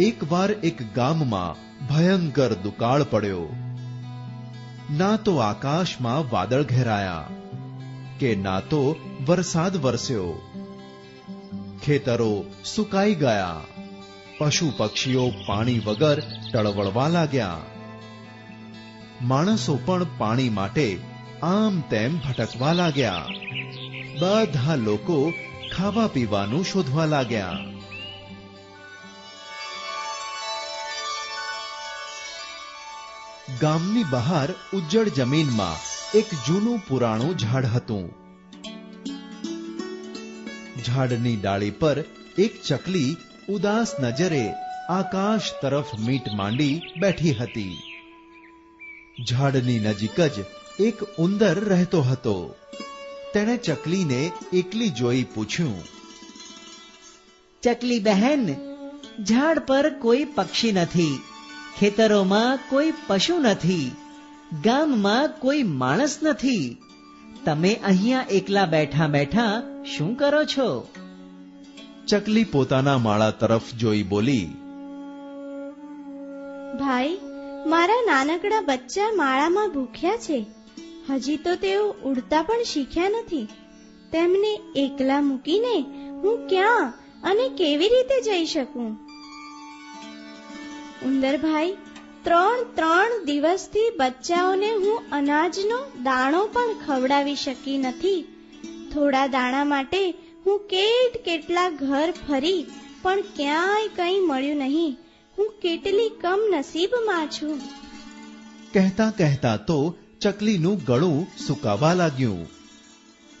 એકવાર એક ગામમાં ભયંકર દુકાળ પડ્યો ના તો આકાશમાં વાદળ ઘેરાયા કે ના તો વરસાદ વરસ્યો ખેતરો સુકાઈ ગયા પશુ પક્ષીઓ પાણી વગર ટળવળવા લાગ્યા માણસો પણ પાણી માટે આમ તેમ ભટકવા લાગ્યા બધા લોકો ખાવા પીવાનું શોધવા લાગ્યા ગામની બહાર ઉજ્જડ જમીનમાં એક જૂનું પુરાણું ઝાડ હતું. ઝાડની ડાળી પર એક ચકલી ઉદાસ નજરે આકાશ તરફ મીટ માંડી બેઠી હતી. ઝાડની નજીક જ એક ઉંદર રહેતો હતો. તેણે ચકલીને એકલી જોઈ પૂછ્યું, ચકલી બહેન, ઝાડ પર કોઈ પક્ષી નથી. ખેતરોમાં કોઈ પશુ નથી ગામમાં કોઈ માણસ નથી. તમે અહીંયા એકલા બેઠા બેઠા શું કરો છો? ચકલી પોતાના માળા તરફ જોઈ બોલી ભાઈ મારા નાનકડા બચ્ચા માળામાં ભૂખ્યા છે. હજી તો તેઓ ઉડતા પણ શીખ્યા નથી. તેમને એકલા મૂકીને હું ક્યાં અને કેવી રીતે જઈ શકું? ઉંદરભાઈ ત્રણ ત્રણ દિવસથી બચ્ચાઓને હું અનાજનો દાણો પણ ખવડાવી શકી નથી. થોડા દાણા માટે હું કેટ કેટલા ઘર ફરી પણ ક્યાંય કંઈ મળ્યું નહીં. હું કેટલી કમ નસીબમાં છું. કહેતા કહેતા તો ચકલીનું ગળું સુકાવા લાગ્યું.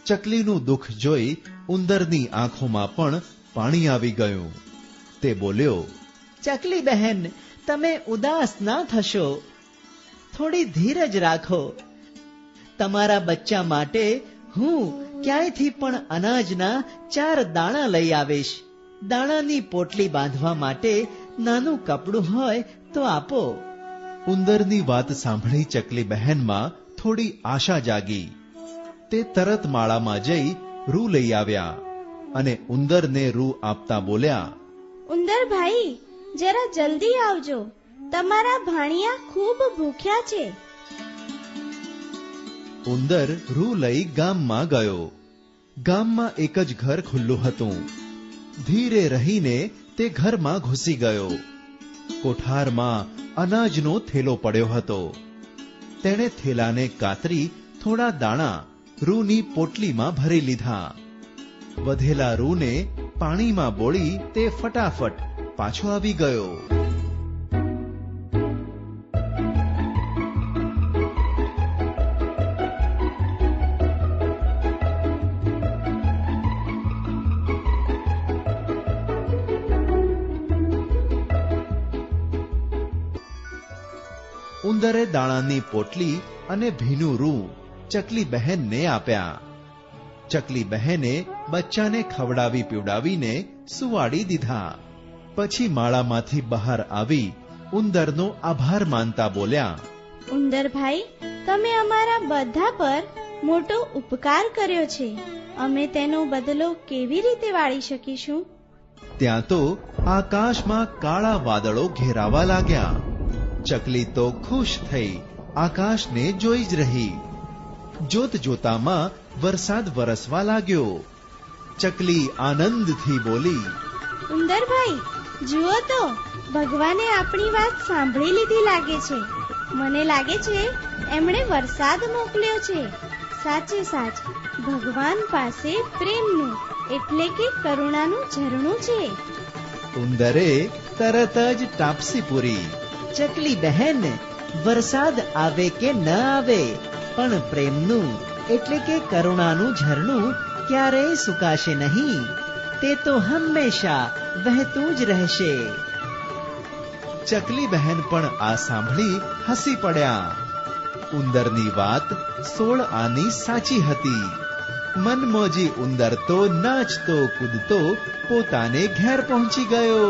ચકલીનું દુઃખ જોઈ ઉંદરની આંખોમાં પણ પાણી આવી ગયું. તે બોલ્યો ચકલી બહેન તમે ઉદાસ ના થશો થોડી ધીરજ રાખો. તમારા બચ્ચા માટે હું ક્યાંયથી પણ અનાજના ચાર દાણા લઈ આવીશ. દાણાની પોટલી બાંધવા માટે નાનું કપડું હોય તો આપો. ઉંદરની વાત સાંભળી ચકલી બહેનમાં થોડી આશા જાગી. તે તરત માળામાં જઈ રૂ લઈ આવ્યા અને ઉંદરને રૂ આપતા બોલ્યા ઉંદરભાઈ જરા જલ્દી આવજો. તમારા ભાણિયા ખૂબ ભૂખ્યા છે. ઉંદર રૂ લઈ ગામમાં ગયો. ગામમાં એક જ ઘર ખુલ્લું હતું. ધીરે રહીને તે ઘરમાં ઘૂસી ગયો. કોઠારમાં અનાજનો થેલો પડ્યો હતો. તેણે થેલાને કાતરી થોડા દાણા રૂની પોટલીમાં ભરી લીધા. વધેલા રૂને પાણીમાં બોળી તે ફટાફટ પાછો આવી ગયો. ઉંદરે દાણાની પોટલી અને ભીનું રૂ ચકલી બહેનને આપ્યા. ચકલી બહેને બચ્ચાને ખવડાવી પીવડાવીને સુવાડી દીધા. પછી માળામાંથી બહાર આવી ઉંદરનો આભાર માનતા બોલ્યા ઉંદરભાઈ તમે અમારા બધા પર મોટો ઉપકાર કર્યો છે. અમે તેનો બદલો કેવી રીતે વાળી શકીશું? ત્યાં તો આકાશમાં કાળા વાદળો ઘેરાવા લાગ્યા. ચકલી તો ખુશ થઈ આકાશને જોઈ જ રહી. જોત જોતામાં વરસાદ વરસવા લાગ્યો. ચકલી આનંદથી બોલી ઉંદરભાઈ જુઓ તો, ભગવાને આપણી વાત સાંભળી લીધી લાગે છે. મને લાગે છે, એમણે વરસાદ મોકલ્યો છે. સાચે સાચ, ભગવાન પાસે પ્રેમનું, એટલે કે કરુણાનું ઝરણું છે. ઉંદરે તરત જ ટાપસી પૂરી. ચકલી બહેન, વરસાદ આવે કે ન આવે, પણ પ્રેમનું, એટલે કે કરુણાનું ઝરણું ક્યારેય સુકાશે નહીં. તે તો હંમેશા વહેતું જ રહેશે ચકલી બહેન પણ આ સાંભળી હસી પડ્યા ઉંદરની વાત સોળ આની સાચી હતી મનમોજી ઉંદર તો નાચતો કૂદતો પોતાને ઘેર પહોંચી ગયો